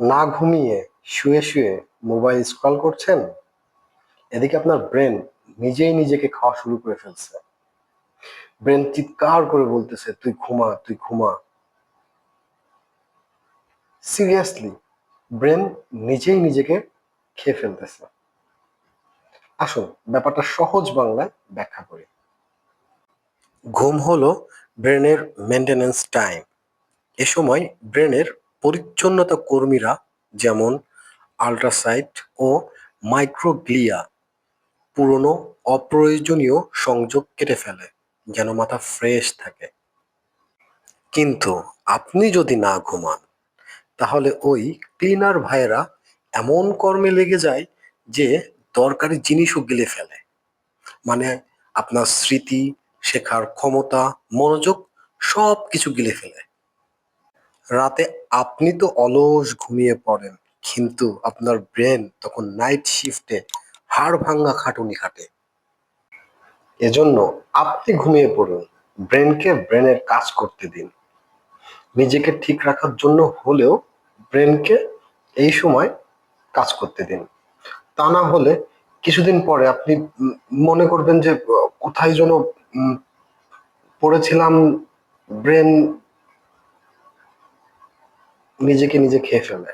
না ঘুমিয়ে শুয়ে শুয়ে মোবাইল স্ক্রল করছেন? এদিকে আপনার ব্রেন নিজেই নিজেকে খাওয়া শুরু করে ফেলছে। ব্রেন চিৎকার করে বলতেছে, তুই ঘুমা তুই ঘুমা। সিরিয়াসলি ব্রেন নিজেই নিজেকে খেয়ে ফেলতেছে। আসুন, ব্যাপারটা সহজ বাংলায় ব্যাখ্যা করি। ঘুম হলো ব্রেনের মেনটেনেন্স টাইম এ সময় ব্রেনের পরিচ্ছন্নতা কর্মীরা যেমন আল্ট্রাসাইট ও মাইক্রোগ্লিয়া পুরনো অপ্রয়োজনীয় সংযোগ কেটে ফেলে, যেন মাথা ফ্রেশ থাকে। কিন্তু আপনি যদি না ঘুমান, তাহলে ওই ক্লিনার ভাইয়েরা এমন কর্মে লেগে যায় যে দরকারি জিনিসও গিলে ফেলে। মানে আপনার স্মৃতি, শেখার ক্ষমতা, মনোযোগ সব কিছু গিলে ফেলে। রাতে আপনি তো অলস ঘুমিয়ে পড়েন, কিন্তু আপনার ব্রেন তখন নাইট শিফটে হাড় ভাঙ্গা খাটুনি খাটে। এজন্য আপনি ঘুমিয়ে পড়ুন, ব্রেনকে ব্রেনের কাজ করতে দিন। নিজেকে ঠিক রাখার জন্য হলেও ব্রেনকে এই সময় কাজ করতে দিন। তা না হলে কিছুদিন পরে আপনি মনে করবেন যে, কোথায় যেন পড়েছিলাম, ব্রেন নিজেকে নিজে খেয়ে ফেলে।